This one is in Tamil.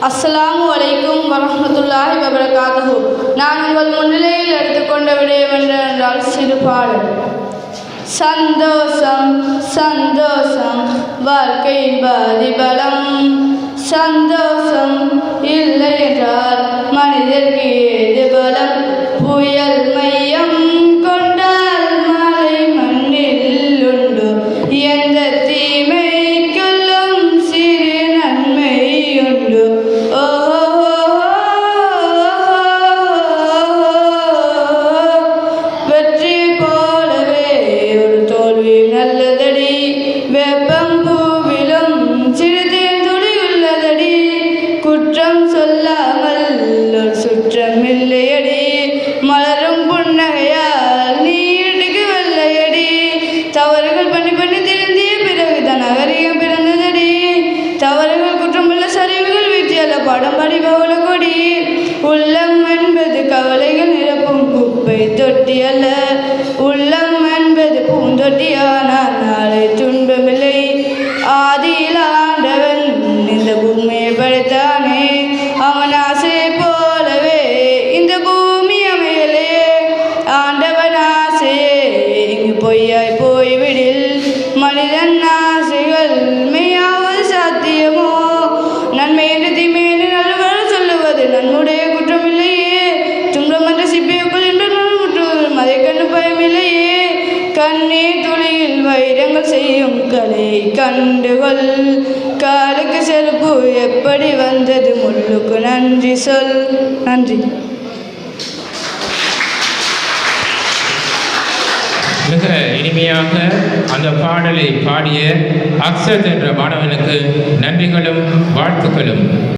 அஸ்லாம் வலைக்கும் வரமத்துல்லாஹி வபரகாத்து நான் உங்கள் முன்னிலையில் எடுத்துக்கொண்ட விடயம் என்றால் சிறுபாடு. சந்தோஷம் சந்தோஷம். வாழ்க்கை பாதிபலம். சந்தோஷம் வீழ்ச்சியல்ல படம் கொடி உள்ளம் என்பது கவலைகள் நிரப்பும் குப்பை தொட்டி அல்ல. உள்ளம் என்பது பூந்தொட்டியானால் நாளை துன்பமில்லை. ஆதியில் ஆண்டவன் இந்த பூமியை படைத்தானே. அவன் ஆசை போலவே இந்த பூமி அமையலே. ஆண்டவன் ஆசையே இங்கு பொய்யாய் போய்விடில். மனிதன் நான் கண்ணீர் துளியில் வைரங்கள் செய்யும் கலை கண்டுகொள். காலுக்கு செருப்பு எப்படி வந்தது முள்ளுக்கு நன்றி சொல். நன்றி. மிக இனிமையாக அந்த பாடலை பாடிய அக்சத் என்ற மாணவனுக்கு நன்றிகளும் வாழ்த்துக்களும்.